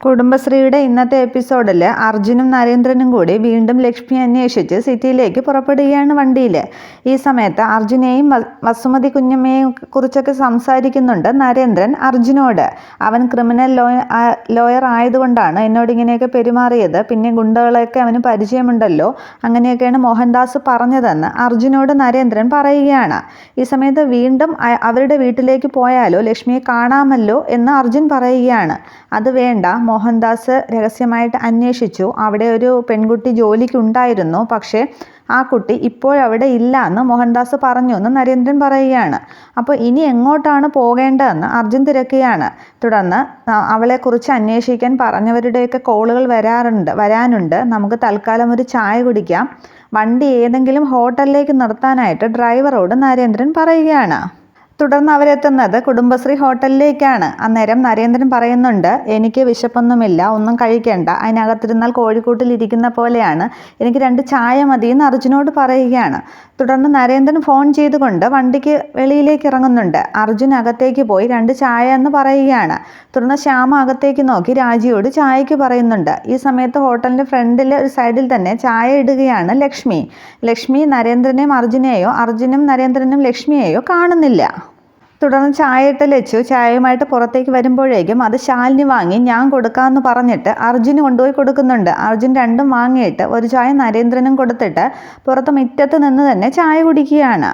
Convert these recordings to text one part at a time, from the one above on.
കുടുംബശ്രീയുടെ ഇന്നത്തെ എപ്പിസോഡിൽ അർജുനും നരേന്ദ്രനും കൂടി വീണ്ടും ലക്ഷ്മി അന്വേഷിച്ച് സിറ്റിയിലേക്ക് പുറപ്പെടുകയാണ് വണ്ടിയിൽ ഈ സമയത്ത് അർജുനെയും വസുമതി കുഞ്ഞമ്മയെയും കുറിച്ചൊക്കെ സംസാരിക്കുന്നുണ്ട് നരേന്ദ്രൻ അർജുനോട്. അവൻ ക്രിമിനൽ ലോയ ലോയർ ആയതുകൊണ്ടാണ് എന്നോട് ഇങ്ങനെയൊക്കെ പെരുമാറിയത്. പിന്നെ ഗുണ്ടകളെയൊക്കെ അവന് പരിചയമുണ്ടല്ലോ. അങ്ങനെയൊക്കെയാണ് മോഹൻദാസ് പറഞ്ഞതെന്ന് അർജുനോട് നരേന്ദ്രൻ പറയുകയാണ്. ഈ സമയത്ത് വീണ്ടും അവരുടെ വീട്ടിലേക്ക് പോയാലോ ലക്ഷ്മിയെ കാണാമല്ലോ എന്ന് അർജുൻ പറയുകയാണ്. അത് വേണ്ട മോഹൻദാസ് രഹസ്യമായിട്ട് അന്വേഷിച്ചു. അവിടെ ഒരു പെൺകുട്ടി ജോലിക്കുണ്ടായിരുന്നു. പക്ഷേ ആ കുട്ടി ഇപ്പോഴവിടെ ഇല്ല എന്ന് മോഹൻദാസ് പറഞ്ഞു എന്ന് നരേന്ദ്രൻ പറയുകയാണ്. അപ്പോൾ ഇനി എങ്ങോട്ടാണ് പോകേണ്ടതെന്ന് അർജുൻ തിരക്കുകയാണ്. തുടർന്ന് അവളെക്കുറിച്ച് അന്വേഷിക്കാൻ പറഞ്ഞവരുടെയൊക്കെ കോളുകൾ വരാറുണ്ട് വരാനുണ്ട്. നമുക്ക് തൽക്കാലം ഒരു ചായ കുടിക്കാം. വണ്ടി ഏതെങ്കിലും ഹോട്ടലിലേക്ക് നിർത്താനായിട്ട് ഡ്രൈവറോട് നരേന്ദ്രൻ പറയുകയാണ്. തുടർന്ന് അവരെത്തുന്നത് കുടുംബശ്രീ ഹോട്ടലിലേക്കാണ്. അന്നേരം നരേന്ദ്രൻ പറയുന്നുണ്ട് എനിക്ക് വിശപ്പൊന്നുമില്ല ഒന്നും കഴിക്കേണ്ട. അതിനകത്തിരുന്നാൽ കോഴിക്കൂട്ടിലിരിക്കുന്ന പോലെയാണ്. എനിക്ക് രണ്ട് ചായ മതി എന്ന് അർജുനോട് പറയുകയാണ്. തുടർന്ന് നരേന്ദ്രൻ ഫോൺ ചെയ്തുകൊണ്ട് വണ്ടിക്ക് വെളിയിലേക്ക് ഇറങ്ങുന്നുണ്ട്. അർജുൻ അകത്തേക്ക് പോയി രണ്ട് ചായ എന്ന് പറയുകയാണ്. തുടർന്ന് ശ്യാമ അകത്തേക്ക് നോക്കി രാജിയോട് ചായക്ക് പറയുന്നുണ്ട്. ഈ സമയത്ത് ഹോട്ടലിന്റെ ഫ്രണ്ടിൽ ഒരു സൈഡിൽ തന്നെ ചായ ഇടുകയാണ് ലക്ഷ്മി. ലക്ഷ്മി നരേന്ദ്രനെയും അർജുനെയോ അർജുനും നരേന്ദ്രനും ലക്ഷ്മിയെയോ കാണുന്നില്ല. തുടർന്ന് ചായ ഇട്ട് ലച്ചു ചായയുമായിട്ട് പുറത്തേക്ക് വരുമ്പോഴേക്കും അത് ശാലിനി വാങ്ങി ഞാൻ കൊടുക്കാമെന്ന് പറഞ്ഞിട്ട് അർജുന് കൊണ്ടുപോയി കൊടുക്കുന്നുണ്ട്. അർജുൻ രണ്ടും വാങ്ങിയിട്ട് ഒരു ചായ നരേന്ദ്രനും കൊടുത്തിട്ട് പുറത്ത് മുറ്റത്ത് നിന്ന് തന്നെ ചായ കുടിക്കുകയാണ്.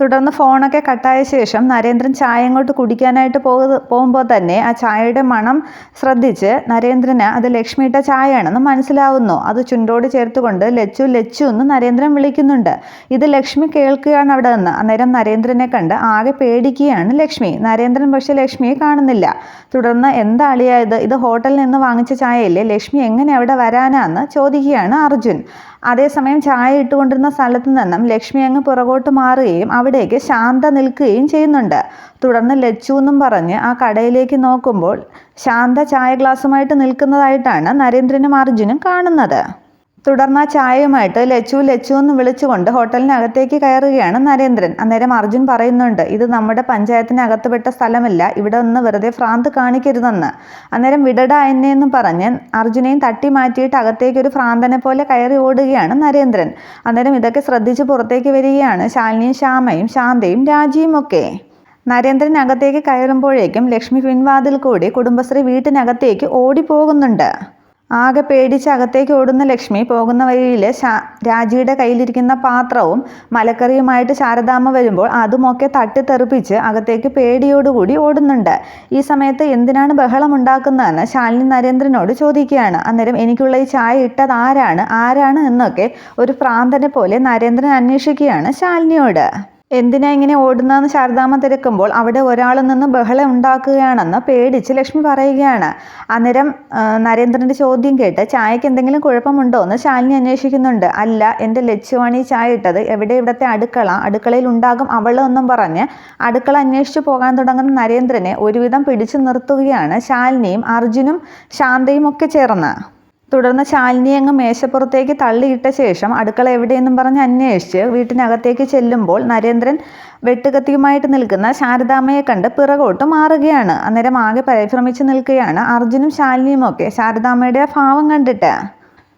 തുടർന്ന് ഫോണൊക്കെ കട്ടായ ശേഷം നരേന്ദ്രൻ ചായ അങ്ങോട്ട് കുടിക്കാനായിട്ട് പോകു പോകുമ്പോൾ തന്നെ ആ ചായയുടെ മണം ശ്രദ്ധിച്ച് നരേന്ദ്രന് അത് ലക്ഷ്മിയുടെ ചായയാണെന്ന് മനസ്സിലാവുന്നു. അത് ചുണ്ടോട് ചേർത്തുകൊണ്ട് ലച്ചു ലച്ചു എന്ന് നരേന്ദ്രൻ വിളിക്കുന്നുണ്ട്. ഇത് ലക്ഷ്മി കേൾക്കുകയാണ് അവിടെ നിന്ന്. അന്നേരം നരേന്ദ്രനെ കണ്ട് ആകെ പേടിക്കുകയാണ് ലക്ഷ്മി. നരേന്ദ്രൻ പക്ഷേ ലക്ഷ്മിയെ കാണുന്നില്ല. തുടർന്ന് എന്താ അളിയായത് ഇത്? ഹോട്ടലിൽ നിന്ന് വാങ്ങിച്ച ചായയല്ലേ? ലക്ഷ്മി എങ്ങനെ അവിടെ വരാനാന്ന് ചോദിക്കുകയാണ് അർജുൻ. അതേസമയം ചായ ഇട്ടുകൊണ്ടിരുന്ന സ്ഥലത്ത് നിന്നും ലക്ഷ്മി അങ്ങ് പുറകോട്ട് മാറുകയും അവിടേക്ക് ശാന്ത നിൽക്കുകയും ചെയ്യുന്നുണ്ട്. തുടർന്ന് ലച്ചു എന്നും പറഞ്ഞ് ആ കടയിലേക്ക് നോക്കുമ്പോൾ ശാന്ത ചായ ഗ്ലാസ്സുമായിട്ട് നിൽക്കുന്നതായിട്ടാണ് നരേന്ദ്രനും അർജുനും കാണുന്നത്. തുടർന്ന് ആ ചായയുമായിട്ട് ലച്ചു ലച്ചു എന്ന് വിളിച്ചുകൊണ്ട് ഹോട്ടലിനകത്തേക്ക് കയറുകയാണ് നരേന്ദ്രൻ. അന്നേരം അർജുൻ പറയുന്നുണ്ട് ഇത് നമ്മുടെ പഞ്ചായത്തിനകത്ത് പെട്ട സ്ഥലമല്ല. ഇവിടെ ഒന്ന് വെറുതെ ഭ്രാന്ത് കാണിക്കരുതെന്ന്. അന്നേരം വിടട എന്നെ എന്ന് പറഞ്ഞ് അർജുനെയും തട്ടി മാറ്റിയിട്ട് അകത്തേക്ക് ഒരു ഭ്രാന്തനെ പോലെ കയറി ഓടുകയാണ് നരേന്ദ്രൻ. അന്നേരം ഇതൊക്കെ ശ്രദ്ധിച്ച് പുറത്തേക്ക് വരികയാണ് ശാലിനിയും ശ്യാമയും ശാന്തയും രാജിയും ഒക്കെ. നരേന്ദ്രൻ അകത്തേക്ക് കയറുമ്പോഴേക്കും ലക്ഷ്മി പിൻവാതിൽ കൂടി കുടുംബശ്രീ വീട്ടിനകത്തേക്ക് ഓടിപ്പോകുന്നുണ്ട്. ആകെ പേടിച്ച് അകത്തേക്ക് ഓടുന്ന ലക്ഷ്മി പോകുന്ന വഴിയിൽ ശാ രാജിയുടെ കയ്യിലിരിക്കുന്ന പാത്രവും മലക്കറിയുമായിട്ട് ശാരദാമ്മ വരുമ്പോൾ അതുമൊക്കെ തട്ടിത്തെറിപ്പിച്ച് അകത്തേക്ക് പേടിയോടുകൂടി ഓടുന്നുണ്ട്. ഈ സമയത്ത് എന്തിനാണ് ബഹളം ഉണ്ടാക്കുന്നതെന്ന് ശാലിനി നരേന്ദ്രനോട് ചോദിക്കുകയാണ്. അന്നേരം എനിക്കുള്ള ഈ ചായ ഇട്ടത് ആരാണ്? ആരാണ് എന്നൊക്കെ ഒരു പ്രാന്തനെ പോലെ നരേന്ദ്രൻ അന്വേഷിക്കുകയാണ് ശാലിനിയോട്. എന്തിനാ ഇങ്ങനെ ഓടുന്നതെന്ന് ശാരദാമ്മ തിരക്കുമ്പോൾ അവിടെ ഒരാളിൽ നിന്ന് ബഹളം ഉണ്ടാക്കുകയാണെന്ന് പേടിച്ച് ലക്ഷ്മി പറയുകയാണ്. അന്നേരം നരേന്ദ്രന്റെ ചോദ്യം കേട്ട് ചായക്ക് എന്തെങ്കിലും കുഴപ്പമുണ്ടോ എന്ന് ശാലിനി അന്വേഷിക്കുന്നുണ്ട്. അല്ല എന്റെ ഈ ചായ ഇട്ടത്. എവിടെ ഇവിടുത്തെ അടുക്കള? അടുക്കളയിൽ ഉണ്ടാകും അവൾ എന്നും പറഞ്ഞ് അടുക്കള അന്വേഷിച്ചു പോകാൻ തുടങ്ങുന്ന നരേന്ദ്രനെ ഒരുവിധം പിടിച്ചു നിർത്തുകയാണ് ശാലിനിയും അർജുനും ശാന്തയും ഒക്കെ ചേർന്ന്. തുടർന്ന് ശാലിനി അങ്ങ് മേശപ്പുറത്തേക്ക് തള്ളിയിട്ട ശേഷം അടുക്കള എവിടെയെന്നും പറഞ്ഞ് അന്വേഷിച്ച് വീട്ടിനകത്തേക്ക് ചെല്ലുമ്പോൾ നരേന്ദ്രൻ വെട്ടുകത്തിയുമായിട്ട് നിൽക്കുന്ന ശാരദാമ്മയെ കണ്ട് പിറകോട്ട് മാറുകയാണ്. അന്നേരം ആകെ പരിഭ്രമിച്ച് നിൽക്കുകയാണ് അർജുനും ശാലിനിയും ഒക്കെ. ശാരദാമ്മയുടെ ഭാവം കണ്ടിട്ട്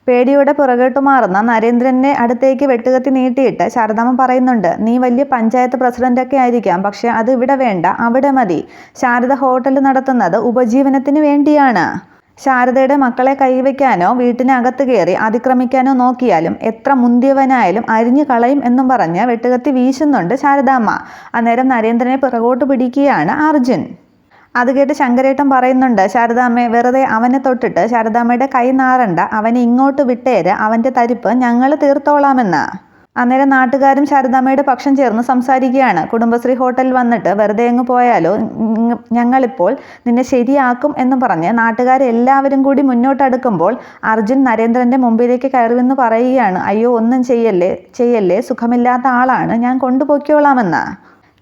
പേടിയോടെ പുറകോട്ട് മാറുന്ന നരേന്ദ്രനെ അടുത്തേക്ക് വെട്ടുകത്തി നീട്ടിയിട്ട് ശാരദാമ്മ പറയുന്നുണ്ട് നീ വലിയ പഞ്ചായത്ത് പ്രസിഡന്റൊക്കെ ആയിരിക്കാം പക്ഷെ അത് ഇവിടെ വേണ്ട അവിടെ മതി. ശാരദ ഹോട്ടൽ നടത്തുന്നത് ഉപജീവനത്തിന് വേണ്ടിയാണ്. ശാരദയുടെ മക്കളെ കൈവയ്ക്കാനോ വീട്ടിനകത്ത് കയറി അതിക്രമിക്കാനോ നോക്കിയാലും എത്ര മുന്തിയവനായാലും അരിഞ്ഞു കളയും എന്നും പറഞ്ഞ് വെട്ടുകത്തി വീശുന്നുണ്ട് ശാരദാമ്മ. അന്നേരം നരേന്ദ്രനെ പിറകോട്ട് പിടിക്കുകയാണ് അർജുൻ. അത് കേട്ട് ശങ്കരേട്ടൻ പറയുന്നുണ്ട് ശാരദാമ്മയെ വെറുതെ അവനെ തൊട്ടിട്ട് ശാരദാമ്മയുടെ കൈ നാറണ്ട. അവനെ ഇങ്ങോട്ട് വിട്ടേര്. അവന്റെ തരിപ്പ് ഞങ്ങൾ തീർത്തോളാമെന്ന്. അന്നേരം നാട്ടുകാരും ശാരദാമ്മയുടെ പക്ഷം ചേർന്ന് സംസാരിക്കുകയാണ്. കുടുംബശ്രീ ഹോട്ടലിൽ വന്നിട്ട് വെറുതെ അങ്ങ് പോയാലോ? ഞങ്ങളിപ്പോൾ നിന്നെ ശരിയാക്കും എന്ന് പറഞ്ഞ് നാട്ടുകാരെല്ലാവരും കൂടി മുന്നോട്ടടുക്കുമ്പോൾ അർജുൻ നരേന്ദ്രന്റെ മുമ്പിലേക്ക് കയറുമെന്ന് പറയുകയാണ്. അയ്യോ ഒന്നും ചെയ്യല്ലേ? ചെയ്യല്ലേ? സുഖമില്ലാത്ത ആളാണ്. ഞാൻ കൊണ്ടുപോയിക്കോളാമെന്ന്.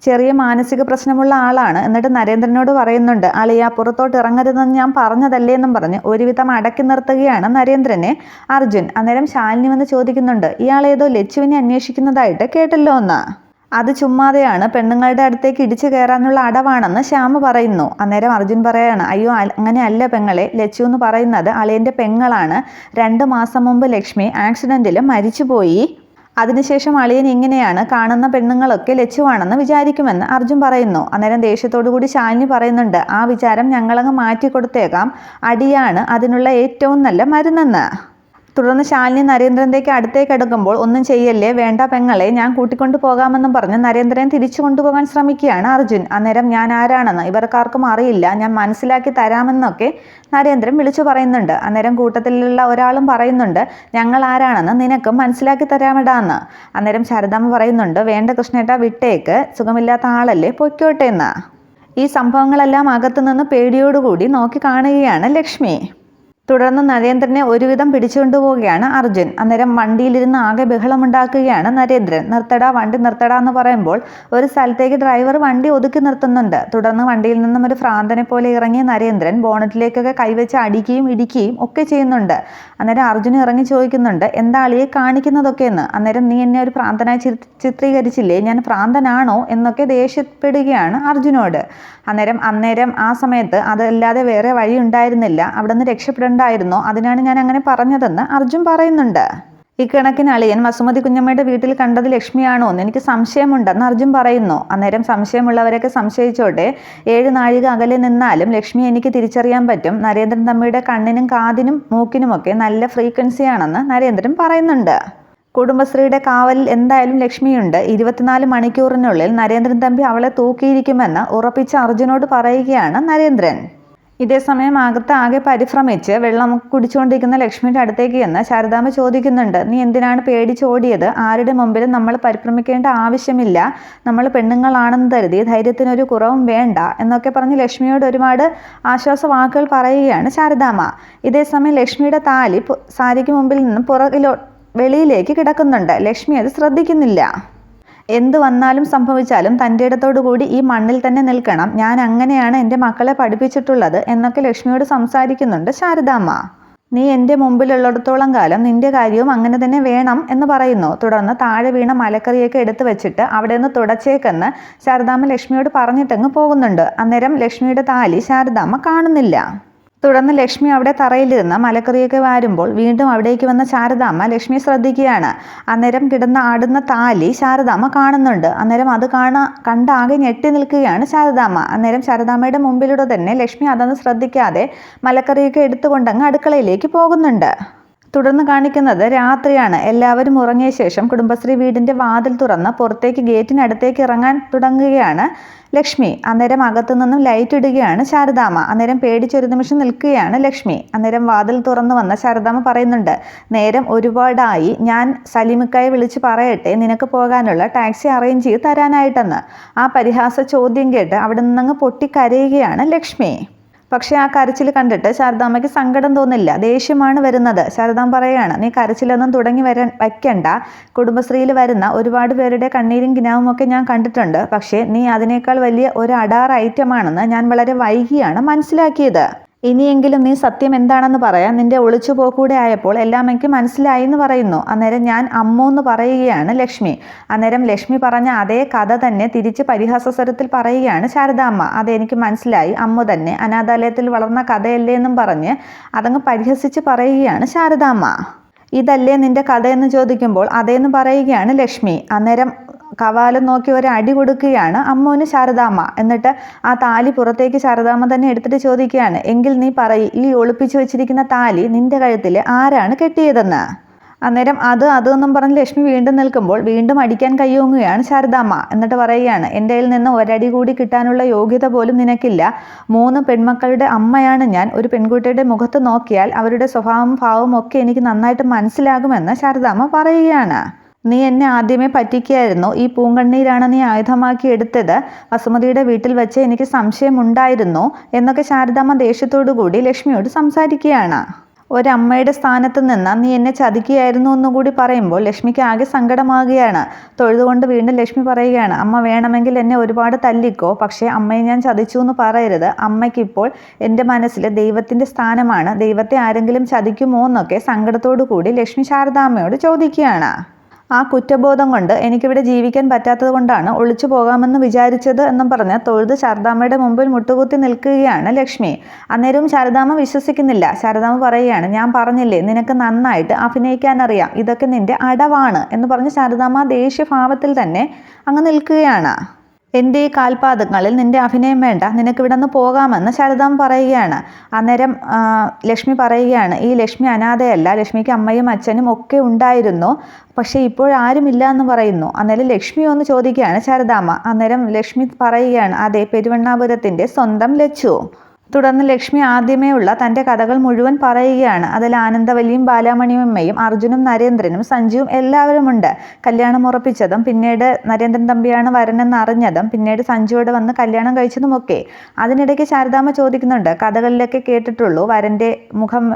ചെറിയ മാനസിക പ്രശ്നമുള്ള ആളാണ്. എന്നിട്ട് നരേന്ദ്രനോട് പറയുന്നുണ്ട് അളിയ പുറത്തോട്ട് ഇറങ്ങരുതെന്ന് ഞാൻ പറഞ്ഞതല്ലേ എന്നും പറഞ്ഞ് ഒരുവിധം അടക്കി നിർത്തുകയാണ് നരേന്ദ്രനെ. അർജുൻ അന്നേരം ശാലിനി വന്ന് ചോദിക്കുന്നുണ്ട് ഇയാൾ ഏതോ ലച്ചുവിനെ അന്വേഷിക്കുന്നതായിട്ട് കേട്ടല്ലോ എന്ന്. അത് ചുമ്മാതെയാണ് പെണ്ണുങ്ങളുടെ അടുത്തേക്ക് ഇടിച്ചു കയറാനുള്ള അടവാണെന്ന് ശ്യാമ പറയുന്നു. അന്നേരം അർജുൻ പറയാണ് അയ്യോ അങ്ങനെയല്ല പെങ്ങളെ. ലച്ചു എന്ന് പറയുന്നത് അളിയന്റെ പെങ്ങളാണ്. രണ്ട് മാസം മുമ്പ് ലക്ഷ്മി ആക്സിഡന്റിൽ മരിച്ചുപോയി. അതിനുശേഷം അളിയൻ ഇങ്ങനെയാണ് കാണുന്ന പെണ്ണുങ്ങളൊക്കെ ലച്ചുവാണെന്ന് വിചാരിക്കുമെന്ന് അർജുൻ പറയുന്നു. അന്നേരം ദേഷ്യത്തോടു കൂടി ശാലിനി പറയുന്നുണ്ട് ആ വിചാരം ഞങ്ങളങ്ങ് മാറ്റി കൊടുത്തേക്കാം അടിയാണ് അതിനുള്ള ഏറ്റവും നല്ല മരുന്നെന്ന്. തുടർന്ന് ശാലിനി നരേന്ദ്രന്റെക്ക് അടുത്തേക്ക് അടുക്കുമ്പോൾ ഒന്നും ചെയ്യല്ലേ വേണ്ട പെങ്ങളെ ഞാൻ കൂട്ടിക്കൊണ്ടു പോകാമെന്നും പറഞ്ഞ് നരേന്ദ്രൻ തിരിച്ചു കൊണ്ടുപോകാൻ ശ്രമിക്കുകയാണ് അർജുൻ. അന്നേരം ഞാൻ ആരാണെന്ന് ഇവർക്കാർക്കും അറിയില്ല. ഞാൻ മനസ്സിലാക്കി തരാമെന്നൊക്കെ നരേന്ദ്രൻ വിളിച്ചു പറയുന്നുണ്ട്. അന്നേരം കൂട്ടത്തിലുള്ള ഒരാളും പറയുന്നുണ്ട് ഞങ്ങൾ ആരാണെന്ന് നിനക്കും മനസ്സിലാക്കി തരാമിടാന്ന്. അന്നേരം ശാരദാമ്മ പറയുന്നുണ്ട് വേണ്ട കൃഷ്ണേട്ട വിട്ടേക്ക്. സുഖമില്ലാത്ത ആളല്ലേ പൊയ്ക്കോട്ടെ എന്നാ ഈ സംഭവങ്ങളെല്ലാം അകത്തുനിന്ന് പേടിയോടുകൂടി നോക്കി കാണുകയാണ് ലക്ഷ്മി. തുടർന്ന് നരേന്ദ്രനെ ഒരുവിധം പിടിച്ചുകൊണ്ടുപോവുകയാണ് അർജുൻ. അന്നേരം വണ്ടിയിലിരുന്ന് ആകെ ബഹളമുണ്ടാക്കുകയാണ് നരേന്ദ്രൻ. നിർത്തടാ വണ്ടി നിർത്തടാ എന്ന് പറയുമ്പോൾ ഒരു സ്ഥലത്തേക്ക് ഡ്രൈവർ വണ്ടി ഒതുക്കി നിർത്തുന്നുണ്ട്. തുടർന്ന് വണ്ടിയിൽ നിന്നും ഒരു ഭ്രാന്തനെ പോലെ ഇറങ്ങിയ നരേന്ദ്രൻ ബോണറ്റിലേക്കൊക്കെ കൈവച്ച് അടിക്കുകയും ഇടിക്കുകയും ഒക്കെ ചെയ്യുന്നുണ്ട്. അന്നേരം അർജുൻ ഇറങ്ങി ചോദിക്കുന്നുണ്ട് എന്താ അളിയെ കാണിക്കുന്നതൊക്കെ എന്ന് അന്നേരം നീ എന്നെ ഒരു ഭ്രാന്തനായി ചിത്ര- ചിത്രീകരിച്ചില്ലേ? ഞാൻ ഭ്രാന്തനാണോ? എന്നൊക്കെ ദേഷ്യപ്പെടുകയാണ് അർജുനോട്. അന്നേരം അന്നേരം ആ സമയത്ത് അതല്ലാതെ വേറെ വഴി ഉണ്ടായിരുന്നില്ല അവിടെ നിന്ന് രക്ഷപ്പെടണ്ടായിരുന്നോ അതിനാണ് ഞാൻ അങ്ങനെ പറഞ്ഞതെന്ന് അർജുൻ പറയുന്നുണ്ട്. ഇക്കണക്കിന് അളിയൻ വസുമതി കുഞ്ഞമ്മയുടെ വീട്ടിൽ കണ്ടത് ലക്ഷ്മിയാണോ എന്ന് എനിക്ക് സംശയമുണ്ടെന്ന് അർജുൻ പറയുന്നു. അന്നേരം സംശയമുള്ളവരൊക്കെ സംശയിച്ചോട്ടെ ഏഴ് നാഴിക അകലെ നിന്നാലും ലക്ഷ്മി എനിക്ക് തിരിച്ചറിയാൻ പറ്റും. നരേന്ദ്രൻ തമ്മിയുടെ കണ്ണിനും കാതിനും മൂക്കിനുമൊക്കെ നല്ല ഫ്രീക്വൻസിയാണെന്ന് നരേന്ദ്രൻ പറയുന്നുണ്ട്. കുടുംബശ്രീയുടെ കാവലിൽ എന്തായാലും ലക്ഷ്മിയുണ്ട്. ഇരുപത്തിനാല് മണിക്കൂറിനുള്ളിൽ നരേന്ദ്രൻ തമ്പി അവളെ തൂക്കിയിരിക്കുമെന്ന് ഉറപ്പിച്ച അർജുനോട് പറയുകയാണ് നരേന്ദ്രൻ. ഇതേസമയം അകത്ത് ആകെ പരിഭ്രമിച്ച് വെള്ളം കുടിച്ചുകൊണ്ടിരിക്കുന്ന ലക്ഷ്മിയുടെ അടുത്തേക്ക് എന്ന് ശാരദാമ്മ ചോദിക്കുന്നുണ്ട് നീ എന്തിനാണ് പേടിച്ചോടിയത്? ആരുടെ മുമ്പിലും നമ്മൾ പരിഭ്രമിക്കേണ്ട ആവശ്യമില്ല. നമ്മൾ പെണ്ണുങ്ങളാണെന്ന് കരുതി ധൈര്യത്തിനൊരു കുറവും വേണ്ട എന്നൊക്കെ പറഞ്ഞ് ലക്ഷ്മിയോട് ഒരുപാട് ആശ്വാസ വാക്കുകൾ പറയുകയാണ് ശാരദാമ്മ. ഇതേസമയം ലക്ഷ്മിയുടെ താലി സാരിക്ക് മുമ്പിൽ നിന്നും പുറകിലോ വെളിയിലേക്ക് കിടക്കുന്നുണ്ട്. ലക്ഷ്മി അത് ശ്രദ്ധിക്കുന്നില്ല. എന്ത് വന്നാലും സംഭവിച്ചാലും തന്റെ കൂടി ഈ മണ്ണിൽ തന്നെ നിൽക്കണം. ഞാൻ അങ്ങനെയാണ് എന്റെ മക്കളെ പഠിപ്പിച്ചിട്ടുള്ളത് എന്നൊക്കെ ലക്ഷ്മിയോട് സംസാരിക്കുന്നുണ്ട് ശാരദാമ്മ. നീ എന്റെ മുമ്പിലുള്ളിടത്തോളം കാലം നിന്റെ കാര്യവും അങ്ങനെ തന്നെ വേണം എന്ന് പറയുന്നു. തുടർന്ന് താഴെ വീണ മലക്കറിയൊക്കെ എടുത്തു വെച്ചിട്ട് അവിടെ നിന്ന് തുടച്ചേക്കെന്ന് ശാരദാമ്മ ലക്ഷ്മിയോട് പറഞ്ഞിട്ടങ്ങ് പോകുന്നുണ്ട്. അന്നേരം ലക്ഷ്മിയുടെ താലി ശാരദാമ്മ കാണുന്നില്ല. തുടർന്ന് ലക്ഷ്മി അവിടെ തറയിലിരുന്ന് മലക്കറിയൊക്കെ വാരുമ്പോൾ വീണ്ടും അവിടേക്ക് വന്ന ശാരദാമ്മ ലക്ഷ്മിയെ ശ്രദ്ധിക്കുകയാണ്. അന്നേരം കിടന്ന ആടുന്ന താലി ശാരദാമ്മ കാണുന്നുണ്ട്. അന്നേരം അത് കാണാ കണ്ടാകെ ഞെട്ടി നിൽക്കുകയാണ് ശാരദാമ്മ. അന്നേരം ശാരദാമ്മയുടെ മുമ്പിലൂടെ തന്നെ ലക്ഷ്മി അതൊന്നും ശ്രദ്ധിക്കാതെ മലക്കറിയൊക്കെ എടുത്തുകൊണ്ടങ്ങ് അടുക്കളയിലേക്ക് പോകുന്നുണ്ട്. തുടർന്ന് കാണിക്കുന്നത് രാത്രിയാണ്. എല്ലാവരും ഉറങ്ങിയ ശേഷം കുടുംബശ്രീ വീടിന്റെ വാതിൽ തുറന്ന് പുറത്തേക്ക് ഗേറ്റിനടുത്തേക്ക് ഇറങ്ങാൻ തുടങ്ങുകയാണ് ലക്ഷ്മി. അന്നേരം അകത്തു നിന്നും ലൈറ്റ് ഇടുകയാണ് ശാരദാമ്മ. അന്നേരം പേടിച്ചൊരു നിമിഷം നിൽക്കുകയാണ് ലക്ഷ്മി. അന്നേരം വാതിൽ തുറന്നു വന്ന ശാരദാമ്മ പറയുന്നുണ്ട് നേരം ഒരുപാടായി. ഞാൻ സലീമിക്കായി വിളിച്ച് പറയട്ടെ. നിനക്ക് പോകാനുള്ള ടാക്സി അറേഞ്ച് ചെയ്ത് തരാനായിട്ടെന്ന്. ആ പരിഹാസ ചോദ്യം കേട്ട് അവിടെ നിന്നങ്ങ് പൊട്ടിക്കരയുകയാണ് ലക്ഷ്മി. പക്ഷേ ആ കരച്ചിൽ കണ്ടിട്ട് ശാരദാമ്മയ്ക്ക് സങ്കടം തോന്നില്ല. ദേഷ്യമാണ് വരുന്നത്. ശാരദാം പറയാണ് നീ കരച്ചിലൊന്നും തുടങ്ങി വരാൻ വയ്ക്കണ്ട. കുടുംബശ്രീയിൽ വരുന്ന ഒരുപാട് പേരുടെ കണ്ണീരും കിനാവും ഒക്കെ ഞാൻ കണ്ടിട്ടുണ്ട്. പക്ഷേ നീ അതിനേക്കാൾ വലിയ ഒരു അടാർ ഐറ്റമാണെന്ന് ഞാൻ വളരെ വൈകിയാണ് മനസ്സിലാക്കിയത്. ഇനിയെങ്കിലും നീ സത്യം എന്താണെന്ന് പറയാം നിന്റെ ഒളിച്ചു പോക്കൂടെ ആയപ്പോൾ എല്ലാം എനിക്ക് മനസ്സിലായി എന്ന് പറയുന്നു. അന്നേരം ഞാൻ അമ്മു എന്ന് പറയുകയാണ് ലക്ഷ്മി. അന്നേരം ലക്ഷ്മി പറഞ്ഞ അതേ കഥ തന്നെ തിരിച്ച് പരിഹാസസ്വരത്തിൽ പറയുകയാണ് ശാരദാമ്മ അതെനിക്ക് മനസ്സിലായി. അമ്മു തന്നെ അനാഥാലയത്തിൽ വളർന്ന കഥയല്ലേ എന്നും പറഞ്ഞ് അതങ്ങ് പരിഹസിച്ച് പറയുകയാണ് ശാരദാമ്മ ഇതല്ലേ നിന്റെ കഥയെന്ന് ചോദിക്കുമ്പോൾ അതേന്ന് പറയുകയാണ് ലക്ഷ്മി. അന്നേരം കവാലം നോക്കി ഒരു അടി കൊടുക്കുകയാണ്. അമ്മോന് ശാരദാമ്മ. എന്നിട്ട് ആ താലി പുറത്തേക്ക് ശാരദാമ്മ തന്നെ എടുത്തിട്ട് ചോദിക്കുകയാണ്. എങ്കിൽ നീ പറയ് ഈ ഒളിപ്പിച്ചു വെച്ചിരിക്കുന്ന താലി നിന്റെ കഴുത്തിൽ ആരാണ് കെട്ടിയതെന്ന്? അന്നേരം അത് അതെന്നും പറഞ്ഞ് ലക്ഷ്മി വീണ്ടും നിൽക്കുമ്പോൾ വീണ്ടും അടിക്കാൻ കയ്യോങ്ങുകയാണ് ശാരദാമ്മ. എന്നിട്ട് പറയുകയാണ് എന്റെ കയ്യിൽ നിന്ന് ഒരടി കൂടി കിട്ടാനുള്ള യോഗ്യത പോലും നിനക്കില്ല. മൂന്ന് പെൺമക്കളുടെ അമ്മയാണ് ഞാൻ. ഒരു പെൺകുട്ടിയുടെ മുഖത്ത് നോക്കിയാൽ അവരുടെ സ്വഭാവവും ഭാവവും ഒക്കെ എനിക്ക് നന്നായിട്ട് മനസ്സിലാകുമെന്ന് ശാരദാമ്മ പറയുകയാണ്. നീ എന്നെ ആദ്യമേ പറ്റിക്കുകയായിരുന്നു ഈ പൂങ്കണ്ണീരാണ് നീ ആയുധമാക്കി എടുത്തത്. വസുമതിയുടെ വീട്ടിൽ വെച്ച് എനിക്ക് സംശയമുണ്ടായിരുന്നു എന്നൊക്കെ ശാരദാമ്മ ദേഷ്യത്തോടു കൂടി ലക്ഷ്മിയോട് സംസാരിക്കുകയാണ്. ഒരമ്മയുടെ സ്ഥാനത്ത് നിന്ന് നീ എന്നെ ചതിക്കുകയായിരുന്നു എന്നുകൂടി പറയുമ്പോൾ ലക്ഷ്മിക്ക് ആകെ സങ്കടമാകുകയാണ്. തൊഴുതുകൊണ്ട് വീണ്ടും ലക്ഷ്മി പറയുകയാണ് അമ്മ വേണമെങ്കിൽ എന്നെ ഒരുപാട് തല്ലിക്കോ പക്ഷേ അമ്മയെ ഞാൻ ചതിച്ചു എന്ന് പറയരുത്. അമ്മയ്ക്കിപ്പോൾ എന്റെ മനസ്സിൽ ദൈവത്തിന്റെ സ്ഥാനമാണ്. ദൈവത്തെ ആരെങ്കിലും ചതിക്കുമോ എന്നൊക്കെ സങ്കടത്തോടു കൂടി ലക്ഷ്മി ശാരദാമ്മയോട് ചോദിക്കുകയാണ്. ആ കുറ്റബോധം കൊണ്ട് എനിക്കിവിടെ ജീവിക്കാൻ പറ്റാത്തത് കൊണ്ടാണ് ഒളിച്ചു പോകാമെന്ന് വിചാരിച്ചത് എന്നും പറഞ്ഞ് തൊഴുത് ശാരദാമ്മയുടെ മുമ്പിൽ മുട്ടുകുത്തി നിൽക്കുകയാണ് ലക്ഷ്മി. അന്നേരവും ശാരദാമ്മ വിശ്വസിക്കുന്നില്ല. ശാരദാമ്മ പറയുകയാണ് ഞാൻ പറഞ്ഞില്ലേ നിനക്ക് നന്നായിട്ട് അഭിനയിക്കാനറിയാം. ഇതൊക്കെ നിന്റെ അടവാണ് എന്ന് പറഞ്ഞ് ശാരദാമ്മ ദേഷ്യഭാവത്തിൽ തന്നെ അങ്ങ് നിൽക്കുകയാണ്. എന്റെ കാൽപാദങ്ങളിൽ നിന്റെ അഭിനയം വേണ്ട. നിനക്ക് ഇവിടെ നിന്ന് പോകാമെന്ന് ശാരദാമ്മ പറയുകയാണ്. അന്നേരം ലക്ഷ്മി പറയുകയാണ് ഈ ലക്ഷ്മി അനാഥയല്ല. ലക്ഷ്മിക്ക് അമ്മയും അച്ഛനും ഒക്കെ ഉണ്ടായിരുന്നു. പക്ഷേ ഇപ്പോഴാരുമില്ല എന്ന് പറയുന്നു. അന്നേരം ലക്ഷ്മി ഒന്ന് ചോദിക്കുകയാണ് ശാരദാമ്മ. അന്നേരം ലക്ഷ്മി പറയുകയാണ് അതെ പെരുവണ്ണാപുരത്തിന്റെ സ്വന്തം ലച്ചു. തുടർന്ന് ലക്ഷ്മി ആദ്യമേ ഉള്ള തന്റെ കഥകൾ മുഴുവൻ പറയുകയാണ്. അതിൽ ആനന്ദവല്ലിയും ബാലാമണിയമ്മയും അർജുനും നരേന്ദ്രനും സഞ്ജുവും എല്ലാവരുമുണ്ട്. കല്യാണം ഉറപ്പിച്ചതും പിന്നീട് നരേന്ദ്രൻ തമ്പിയാണ് വരനെന്ന് അറിഞ്ഞതും പിന്നീട് സഞ്ജുവോട് വന്ന് കല്യാണം കഴിച്ചതുമൊക്കെ. അതിനിടയ്ക്ക് ശാരദാമ്മ ചോദിക്കുന്നുണ്ട് കഥകളിലൊക്കെ കേട്ടിട്ടുള്ളൂ വരന്റെ മുഖം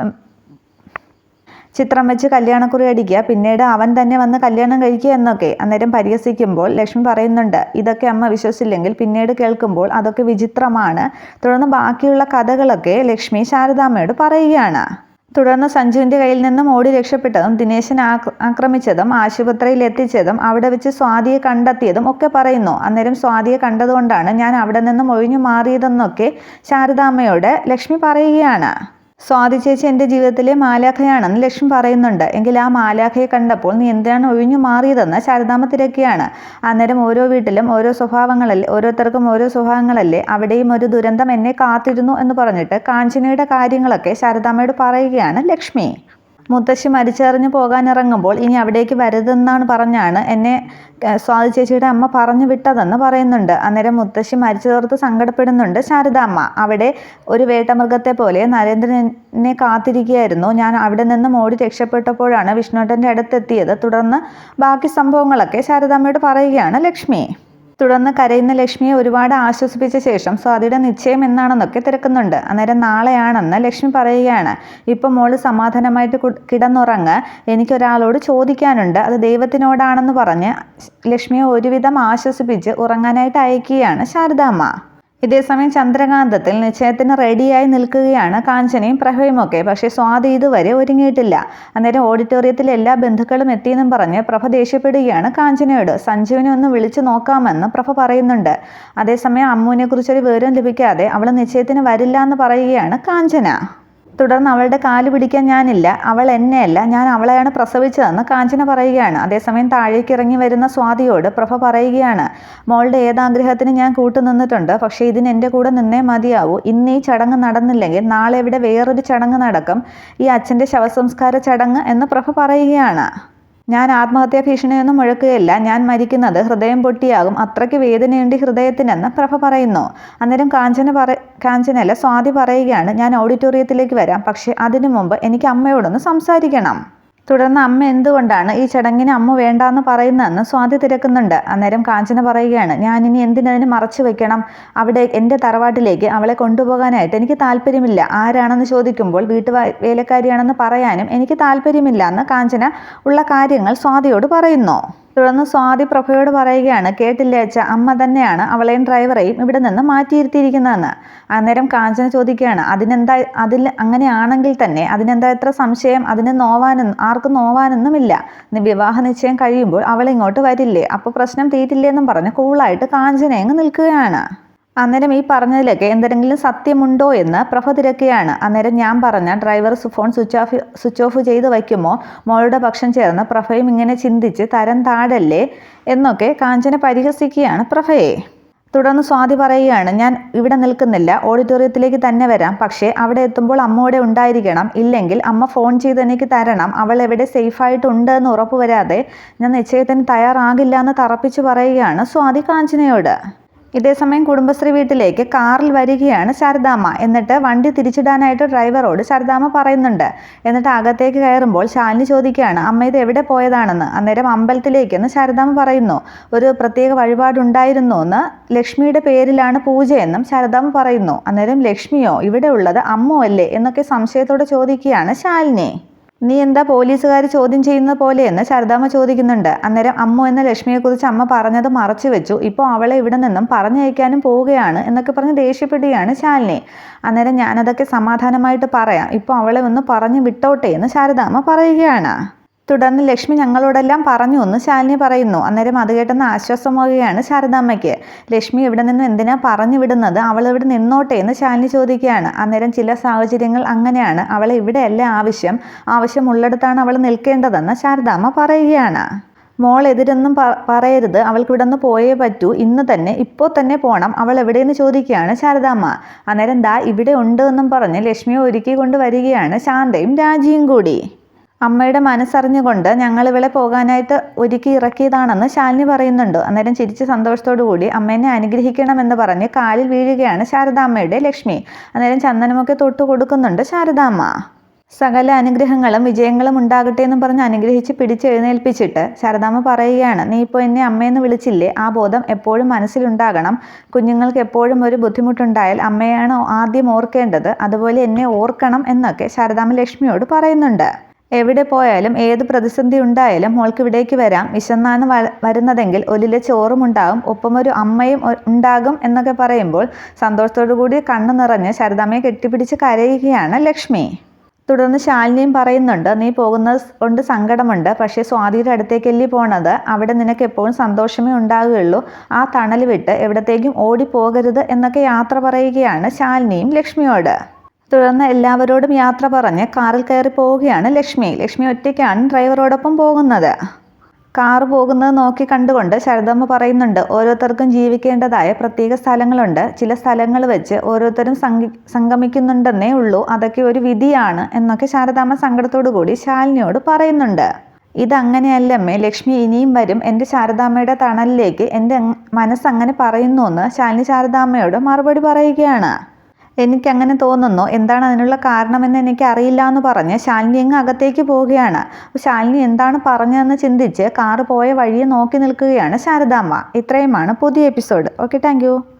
ചിത്രം വെച്ച് കല്യാണക്കുറി അടിക്കുക പിന്നീട് അവൻ തന്നെ വന്ന് കല്യാണം കഴിക്കുക എന്നൊക്കെ അന്നേരം പരിഹസിക്കുമ്പോൾ ലക്ഷ്മി പറയുന്നുണ്ട് ഇതൊക്കെ അമ്മ വിശ്വസില്ലെങ്കിൽ പിന്നീട് കേൾക്കുമ്പോൾ അതൊക്കെ വിചിത്രമാണ്. തുടർന്ന് ബാക്കിയുള്ള കഥകളൊക്കെ ലക്ഷ്മി ശാരദാമ്മയോട് പറയുകയാണ്. തുടർന്ന് സഞ്ജുവിന്റെ കയ്യിൽ നിന്നും ഓടി രക്ഷപ്പെട്ടതും ദിനേശൻ ആക്രമിച്ചതും ആശുപത്രിയിൽ എത്തിച്ചതും അവിടെ വെച്ച് സ്വാതിയെ കണ്ടെത്തിയതും ഒക്കെ പറയുന്നു. അന്നേരം സ്വാതിയെ കണ്ടതുകൊണ്ടാണ് ഞാൻ അവിടെ നിന്നും ഒഴിഞ്ഞു മാറിയതെന്നൊക്കെ ശാരദാമ്മയോട് ലക്ഷ്മി പറയുകയാണ്. സ്വാതി ചേച്ചി എന്റെ ജീവിതത്തിലെ മാലാഖയാണെന്ന് ലക്ഷ്മി പറയുന്നുണ്ട്. എങ്കിൽ ആ മാലാഖയെ കണ്ടപ്പോൾ നീ എന്തിനാണ് ഒഴിഞ്ഞു മാറിയതെന്ന് ശാരദാമ്മ തിരക്കിയാണ് അന്നേരം ഓരോ വീട്ടിലും ഓരോ സ്വഭാവങ്ങളല്ലേ ഓരോരുത്തർക്കും ഓരോ സ്വഭാവങ്ങളല്ലേ അവിടെയും ഒരു ദുരന്തം എന്നെ കാത്തിരുന്നു എന്ന് പറഞ്ഞിട്ട് കാഞ്ചനയുടെ കാര്യങ്ങളൊക്കെ ശാരദാമ്മയോട് പറയുകയാണ് ലക്ഷ്മി. മുത്തശ്ശി മരിച്ചറിഞ്ഞ് പോകാനിറങ്ങുമ്പോൾ ഇനി അവിടേക്ക് വരരുതെന്നാണ് പറഞ്ഞാണ് എന്നെ സ്വാതി ചേച്ചിയുടെ അമ്മ പറഞ്ഞു വിട്ടതെന്ന് പറയുന്നുണ്ട്. അന്നേരം മുത്തശ്ശി മരിച്ചതോർത്ത് സങ്കടപ്പെടുന്നുണ്ട് ശാരദാമ്മ അവിടെ ഒരു വേട്ടമൃഗത്തെ പോലെ നരേന്ദ്രനെ കാത്തിരിക്കുകയായിരുന്നു. ഞാൻ അവിടെ നിന്ന് ഓടി രക്ഷപ്പെട്ടപ്പോഴാണ് വിഷ്ണുട്ടന്റെ അടുത്തെത്തിയത്. തുടർന്ന് ബാക്കി സംഭവങ്ങളൊക്കെ ശാരദാമ്മയോട് പറയുകയാണ് ലക്ഷ്മി. തുടർന്ന് കരയുന്ന ലക്ഷ്മിയെ ഒരുപാട് ആശ്വസിപ്പിച്ച ശേഷം സ്വാതിയുടെ നിശ്ചയം എന്നാണെന്നൊക്കെ തിരക്കുന്നുണ്ട്. അന്നേരം നാളെയാണെന്ന് ലക്ഷ്മി പറയുകയാണ്. ഇപ്പം മോൾ സമാധാനമായിട്ട് കിടന്നുറങ്ങ. എനിക്കൊരാളോട് ചോദിക്കാനുണ്ട്. അത് ദൈവത്തിനോടാണെന്ന് പറഞ്ഞ് ലക്ഷ്മിയെ ഒരുവിധം ആശ്വസിപ്പിച്ച് ഉറങ്ങാനായിട്ട് അയക്കുകയാണ് ശാരദാമ്മ. ഇതേസമയം ചന്ദ്രകാന്തത്തിൽ നിശ്ചയത്തിന് റെഡിയായി നിൽക്കുകയാണ് കാഞ്ചനയും പ്രഭയുമൊക്കെ പക്ഷേ സ്വാതി ഇതുവരെ ഒരുങ്ങിയിട്ടില്ല. അന്നേരം ഓഡിറ്റോറിയത്തിൽ എല്ലാ ബന്ധുക്കളും എത്തിയെന്നും പറഞ്ഞ് പ്രഭ ദേഷ്യപ്പെടുകയാണ് കാഞ്ചനയോട്. സഞ്ജുവിനെ ഒന്ന് വിളിച്ചു നോക്കാമെന്ന് പ്രഭ പറയുന്നുണ്ട്. അതേസമയം അമ്മുവിനെക്കുറിച്ചൊരു വിവരം ലഭിക്കാതെ അവൾ നിശ്ചയത്തിന് വരില്ല എന്ന് പറയുകയാണ് കാഞ്ചന. തുടർന്ന് അവളുടെ കാൽ പിടിക്കാൻ ഞാനില്ല. അവൾ എന്നെയല്ല. ഞാൻ അവളെയാണ് പ്രസവിച്ചതെന്ന് കാഞ്ചന പറയുകയാണ്. അതേസമയം താഴേക്ക് ഇറങ്ങി വരുന്ന സ്വാതിയോട് പ്രഭ പറയുകയാണ് മോളുടെ ഏതാഗ്രഹത്തിന് ഞാൻ കൂട്ടുനിന്നിട്ടുണ്ട്. പക്ഷേ ഇതിന് എന്റെ കൂടെ നിന്നേ മതിയാവൂ. ഇന്ന് ഈ ചടങ്ങ് നടന്നില്ലെങ്കിൽ നാളെ ഇവിടെ വേറൊരു ചടങ്ങ് നടക്കും. ഈ അച്ഛന്റെ ശവസംസ്കാര ചടങ്ങ് എന്ന് പ്രഭ പറയുകയാണ്. ഞാൻ ആത്മഹത്യാ ഭീഷണിയൊന്നും മുഴക്കുകയില്ല. ഞാൻ മരിക്കുന്നത് ഹൃദയം പൊട്ടിയാകും. അത്രയ്ക്ക് വേദനയുണ്ട് ഹൃദയത്തിനെന്ന് പ്രഭ പറയുന്നു. അന്നേരം കാഞ്ചന പറ കാഞ്ചനല്ല സ്വാതി പറയുകയാണ് ഞാൻ ഓഡിറ്റോറിയത്തിലേക്ക് വരാം. പക്ഷേ അതിനു മുമ്പ് എനിക്ക് അമ്മയോടൊന്ന് സംസാരിക്കണം. തുടർന്ന് അമ്മ എന്തുകൊണ്ടാണ് ഈ ചടങ്ങിന് അമ്മ വേണ്ടാന്ന് പറയുന്നതെന്ന് സ്വാതി തിരക്കുന്നുണ്ട്. അന്നേരം കാഞ്ചന പറയുകയാണ് ഞാൻ ഇനി എന്തിനതിന് മറച്ചു വെക്കണം? അവിടെ എന്റെ തറവാട്ടിലേക്ക് അവളെ കൊണ്ടുപോകാനായിട്ട് എനിക്ക് താല്പര്യമില്ല. ആരാണെന്ന് ചോദിക്കുമ്പോൾ വീട്ടു വേലക്കാരിയാണെന്ന് പറയാനും എനിക്ക് താല്പര്യമില്ല എന്ന് കാഞ്ചന ഉള്ള കാര്യങ്ങൾ സ്വാതിയോട് പറയുന്നു. തുടർന്ന് സ്വാതി പ്രഭയോട് പറയുകയാണ് കേട്ടില്ലേ അച്ഛ അമ്മ തന്നെയാണ് അവളെയും ഡ്രൈവറെയും ഇവിടെ നിന്ന് മാറ്റിയിരുത്തിയിരിക്കുന്നതെന്ന്. അന്നേരം കാഞ്ചന ചോദിക്കുകയാണ് അതിനെന്താ അതിൽ അങ്ങനെയാണെങ്കിൽ തന്നെ അതിനെന്താ എത്ര സംശയം? അതിന് നോവാനൊന്നും ആർക്കും നോവാനൊന്നുമില്ല. വിവാഹ നിശ്ചയം കഴിയുമ്പോൾ അവൾ ഇങ്ങോട്ട് വരില്ലേ? അപ്പോൾ പ്രശ്നം തീരില്ലേ എന്നും പറഞ്ഞ് കൂളായിട്ട് കാഞ്ചന അങ്ങ് നിൽക്കുകയാണ്. അന്നേരം ഈ പറഞ്ഞതിലൊക്കെ എന്തെങ്കിലും സത്യമുണ്ടോ എന്ന് പ്രഭ തിരക്കുകയാണ് അന്നേരം ഞാൻ പറഞ്ഞ driver phone switch off switch off ചെയ്ത് വയ്ക്കുമോ? മോളുടെ പക്ഷം ചേർന്ന് പ്രഭയും ഇങ്ങനെ ചിന്തിച്ച് തരം താടല്ലേ? എന്നൊക്കെ കാഞ്ചന പരിഹസിക്കുകയാണ് പ്രഭയെ. തുടർന്ന് സ്വാതി പറയുകയാണ് ഞാൻ ഇവിടെ നിൽക്കുന്നില്ല. ഓഡിറ്റോറിയത്തിലേക്ക് തന്നെ വരാം. പക്ഷേ അവിടെ എത്തുമ്പോൾ അമ്മയോടെ ഉണ്ടായിരിക്കണം. ഇല്ലെങ്കിൽ അമ്മ ഫോൺ ചെയ്ത് എനിക്ക് തരണം. അവൾ എവിടെ സേഫായിട്ടുണ്ട് എന്ന് ഉറപ്പ് വരാതെ ഞാൻ നിശ്ചയത്തിന് തയ്യാറാകില്ല എന്ന് തറപ്പിച്ച് പറയുകയാണ് സ്വാതി കാഞ്ചനയോട്. ഇതേസമയം കുടുംബശ്രീ വീട്ടിലേക്ക് കാറിൽ വരികയാണ് ശാരദാമ്മ. എന്നിട്ട് വണ്ടി തിരിച്ചിടാനായിട്ട് ഡ്രൈവറോട് ശാരദാമ്മ പറയുന്നുണ്ട്. എന്നിട്ട് അകത്തേക്ക് കയറുമ്പോൾ ശാലിനി ചോദിക്കുകയാണ് അമ്മ ഇത് എവിടെ പോയതാണെന്ന്? അന്നേരം അമ്പലത്തിലേക്കെന്ന് ശാരദാമ്മ പറയുന്നു. ഒരു പ്രത്യേക വഴിപാടുണ്ടായിരുന്നു എന്ന് ലക്ഷ്മിയുടെ പേരിലാണ് പൂജയെന്നും ശാരദാമ്മ പറയുന്നു. അന്നേരം ലക്ഷ്മിയോ ഇവിടെ ഉള്ളത് അമ്മോ അല്ലേ? എന്നൊക്കെ സംശയത്തോടെ ചോദിക്കുകയാണ് ശാലിനി. നീ എന്താ പോലീസുകാർ ചോദ്യം ചെയ്യുന്ന പോലെയെന്ന് ശാരദാമ്മ ചോദിക്കുന്നുണ്ട്. അന്നേരം അമ്മ എന്ന ലക്ഷ്മിയെക്കുറിച്ച് അമ്മ പറഞ്ഞത് മറച്ചു വെച്ചു. ഇപ്പോൾ അവളെ ഇവിടെ നിന്നും പറഞ്ഞയക്കാനും പോവുകയാണ് എന്നൊക്കെ പറഞ്ഞ് ദേഷ്യപ്പെടുകയാണ് ശാലിനി. അന്നേരം ഞാനതൊക്കെ സമാധാനമായിട്ട് പറയാം. ഇപ്പോൾ അവളെ ഒന്ന് പറഞ്ഞു വിട്ടോട്ടെ എന്ന് ശാരദാമ്മ പറയുകയാണ്. തുടർന്ന് ലക്ഷ്മി ഞങ്ങളോടെല്ലാം പറഞ്ഞു എന്ന് ശാലിനി പറയുന്നു. അന്നേരം അത് കേട്ടെന്ന് ആശ്വാസമാവുകയാണ് ശാരദാമ്മയ്ക്ക്. ലക്ഷ്മി ഇവിടെ നിന്ന് എന്തിനാ പറഞ്ഞു വിടുന്നത്? അവൾ ഇവിടെ നിന്നോട്ടെ എന്ന് ശാലിനി ചോദിക്കുകയാണ്. അന്നേരം ചില സാഹചര്യങ്ങൾ അങ്ങനെയാണ്. അവളെ ഇവിടെയല്ല ആവശ്യം. ആവശ്യമുള്ളിടത്താണ് അവൾ നിൽക്കേണ്ടതെന്ന് ശാരദാമ്മ പറയുകയാണ്. മോൾ എതിരൊന്നും പറയരുത്. അവൾക്ക് ഇവിടെ നിന്ന് പോയേ പറ്റൂ. ഇന്ന് തന്നെ ഇപ്പോൾ തന്നെ പോകണം അവൾ എവിടെയെന്ന് ചോദിക്കുകയാണ് ശാരദാമ്മ. അന്നേരം ദാ ഇവിടെ ഉണ്ട് എന്നും പറഞ്ഞ് ലക്ഷ്മിയെ ഒരുക്കി കൊണ്ട് വരികയാണ് ശാന്തയും രാജിയും കൂടി. അമ്മയുടെ മനസ്സറിഞ്ഞുകൊണ്ട് ഞങ്ങൾ ഇവളെ പോകാനായിട്ട് ഒരുക്കി ഇറക്കിയതാണെന്ന് ശാലിനി പറയുന്നുണ്ട്. അന്നേരം ചിരിച്ച് സന്തോഷത്തോടു കൂടി അമ്മേനെ അനുഗ്രഹിക്കണമെന്ന് പറഞ്ഞ് കാലിൽ വീഴുകയാണ് ശാരദാമ്മയുടെ ലക്ഷ്മി. അന്നേരം ചന്ദനമൊക്കെ തൊട്ട് കൊടുക്കുന്നുണ്ട് ശാരദാമ്മ. സകല അനുഗ്രഹങ്ങളും വിജയങ്ങളും ഉണ്ടാകട്ടെ എന്ന് പറഞ്ഞ് അനുഗ്രഹിച്ച് പിടിച്ചെഴുന്നേൽപ്പിച്ചിട്ട് ശാരദാമ്മ പറയുകയാണ് നീ ഇപ്പോൾ എന്നെ അമ്മയെന്ന് വിളിച്ചില്ലേ? ആ ബോധം എപ്പോഴും മനസ്സിലുണ്ടാകണം. കുഞ്ഞുങ്ങൾക്ക് എപ്പോഴും ഒരു ബുദ്ധിമുട്ടുണ്ടായാൽ അമ്മയാണ് ആദ്യം ഓർക്കേണ്ടത്. അതുപോലെ എന്നെ ഓർക്കണം എന്നൊക്കെ ശാരദാമ്മ ലക്ഷ്മിയോട് പറയുന്നുണ്ട്. എവിടെ പോയാലും ഏത് പ്രതിസന്ധി ഉണ്ടായാലും മോൾക്ക് ഇവിടേക്ക് വരാം. വിശന്നാണ് വരുന്നതെങ്കിൽ ഒലിലെ ചോറും ഉണ്ടാകും ഒപ്പം ഒരു അമ്മയും ഉണ്ടാകും എന്നൊക്കെ പറയുമ്പോൾ സന്തോഷത്തോടു കൂടി കണ്ണു നിറഞ്ഞ് ശാരദാമ്മയെ കെട്ടിപ്പിടിച്ച് കരയുകയാണ് ലക്ഷ്മി. തുടർന്ന് ശാലിനിയും പറയുന്നുണ്ട് നീ പോകുന്നത് കൊണ്ട് സങ്കടമുണ്ട് പക്ഷേ സ്വാതിയുടെ അടുത്തേക്കല്ലേ പോണത്. അവിടെ നിനക്ക് എപ്പോഴും സന്തോഷമേ ഉണ്ടാകുകയുള്ളൂ. ആ തണൽ വിട്ട് എവിടത്തേക്കും ഓടി ഓടിപ്പോകരുത് എന്നൊക്കെ യാത്ര പറയുകയാണ് ശാലിനിയും ലക്ഷ്മിയോട്. തുടർന്ന് എല്ലാവരോടും യാത്ര പറഞ്ഞ് കാറിൽ കയറി പോവുകയാണ് ലക്ഷ്മി. ലക്ഷ്മി ഒറ്റയ്ക്കാണ് ഡ്രൈവറോടൊപ്പം പോകുന്നത്. കാർ പോകുന്നത് നോക്കി കണ്ടുകൊണ്ട് ശരദമ്മ പറയുന്നുണ്ട് ഓരോരുത്തർക്കും ജീവിക്കേണ്ടതായ പ്രത്യേക സ്ഥലങ്ങളുണ്ട്. ചില സ്ഥലങ്ങൾ വെച്ച് ഓരോരുത്തരും സംഗി സംഗമിക്കുന്നുണ്ടെന്നേ ഉള്ളൂ. അതൊക്കെ ഒരു വിധിയാണ് എന്നൊക്കെ ശാരദാമ്മ സങ്കടത്തോടു കൂടി ശാലിനിയോട് പറയുന്നുണ്ട്. ഇതങ്ങനെയല്ലമ്മേ ലക്ഷ്മി ഇനിയും വരും. എന്റെ ശാരദാമ്മയുടെ തണലിലേക്ക് എന്റെ മനസ്സങ്ങനെ പറയുന്നു എന്ന് ശാലിനി ശാരദാമ്മയോട് മറുപടി പറയുകയാണ്. എനിക്കങ്ങനെ തോന്നുന്നു. എന്താണ് അതിനുള്ള കാരണമെന്ന് എനിക്ക് അറിയില്ല എന്ന് പറഞ്ഞ് ശാലിനി അങ്ങ് അകത്തേക്ക് പോവുകയാണ്. ശാലിനി എന്താണ് പറഞ്ഞതെന്ന് ചിന്തിച്ച് കാറ് പോയ വഴിയെ നോക്കി നിൽക്കുകയാണ് ശാരദാമ്മ. ഇത്രയുമാണ് പുതിയ എപ്പിസോഡ്. Okay thank